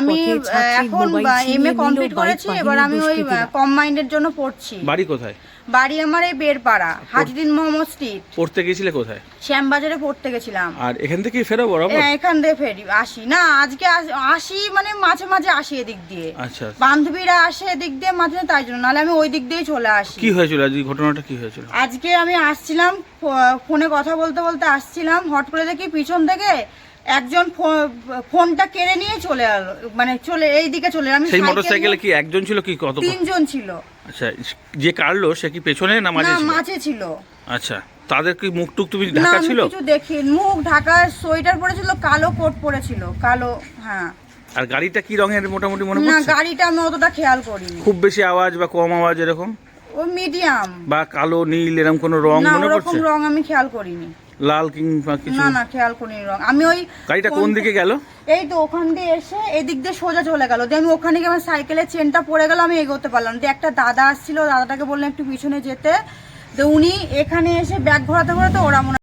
আমি এখন mobile M A complete করেছি এবার আমি ওই। কম মাইন্ডের জন্য পড়ছি। বাড়ি কোথায়? বাড়ি আমার এই বেরপাড়া হাজদিন মোহাম্মদ স্ট্রিট। পড়তে গেছিলে কোথায়? শ্যামবাজারে পড়তে গেছিলাম। আর এখান থেকেই ফেরো বরাবর? হ্যাঁ, এখান দিয়ে ফেরি আসি। না আজকে আস- মানে মাঝে মাঝে আসি এদিক দিয়ে। আচ্ছা বান্ধবীরা আসে এদিক দিয়ে মাঝে মাঝে তাই জন্য। নাহলে আমি ওই দিক দিয়েই চলে আসি। কি হয়েছিল? আজকে ঘটনাটা কি হয়েছিল? আজকে আমি আসছিলাম ফোনে কথা বলতে বলতে আসছিলাম হট করে দেখি পিছন থেকে একজন ফোনটা কেড়ে নিয়ে চলে এলো মানে চলে এই দিকে চলে। আমি সেই মোটরসাইকেলে কি একজন ছিল কি কত তিনজন ছিল। আচ্ছা যে কাটলো সে কি পেছনে না মাঝে না ছিল? মাঝে ছিল। আচ্ছা তাদের কি মুখ টুক তুমি ঢাকা ছিল? কিছু দেখি মুখ ঢাকা সোয়েটার পরেছিল কালো কোট পরেছিল কালো হ্যাঁ। আর গাড়িটা কি রঙের মোটামুটি মনে না গাড়িটা আমি অতটা খেয়াল করিনি। খুব বেশি আওয়াজ বা কম আওয়াজ এরকম? ও মিডিয়াম। বা কালো নীল এরকম কোনো রং না মনে ওরকম পড়ছে? রং আমি খেয়াল করিনি। লাল কিংবা কিছু? না না খেয়াল করিনি রং। আমি ওই গাড়িটা কোন দিকে গেল? এই তো ওখান দিয়ে এসে এদিক দিয়ে সোজা চলে গেল। দিয়ে আমি ওখানে গিয়ে আমার সাইকেলের চেনটা পড়ে গেল আমি এগোতে পারলাম। দিয়ে একটা দাদা আসছিল দাদাটাকে বললাম একটু পিছনে যেতে। তো উনি এখানে এসে ব্যাগ ঘোরাতে ঘোরাতে ওরা মনে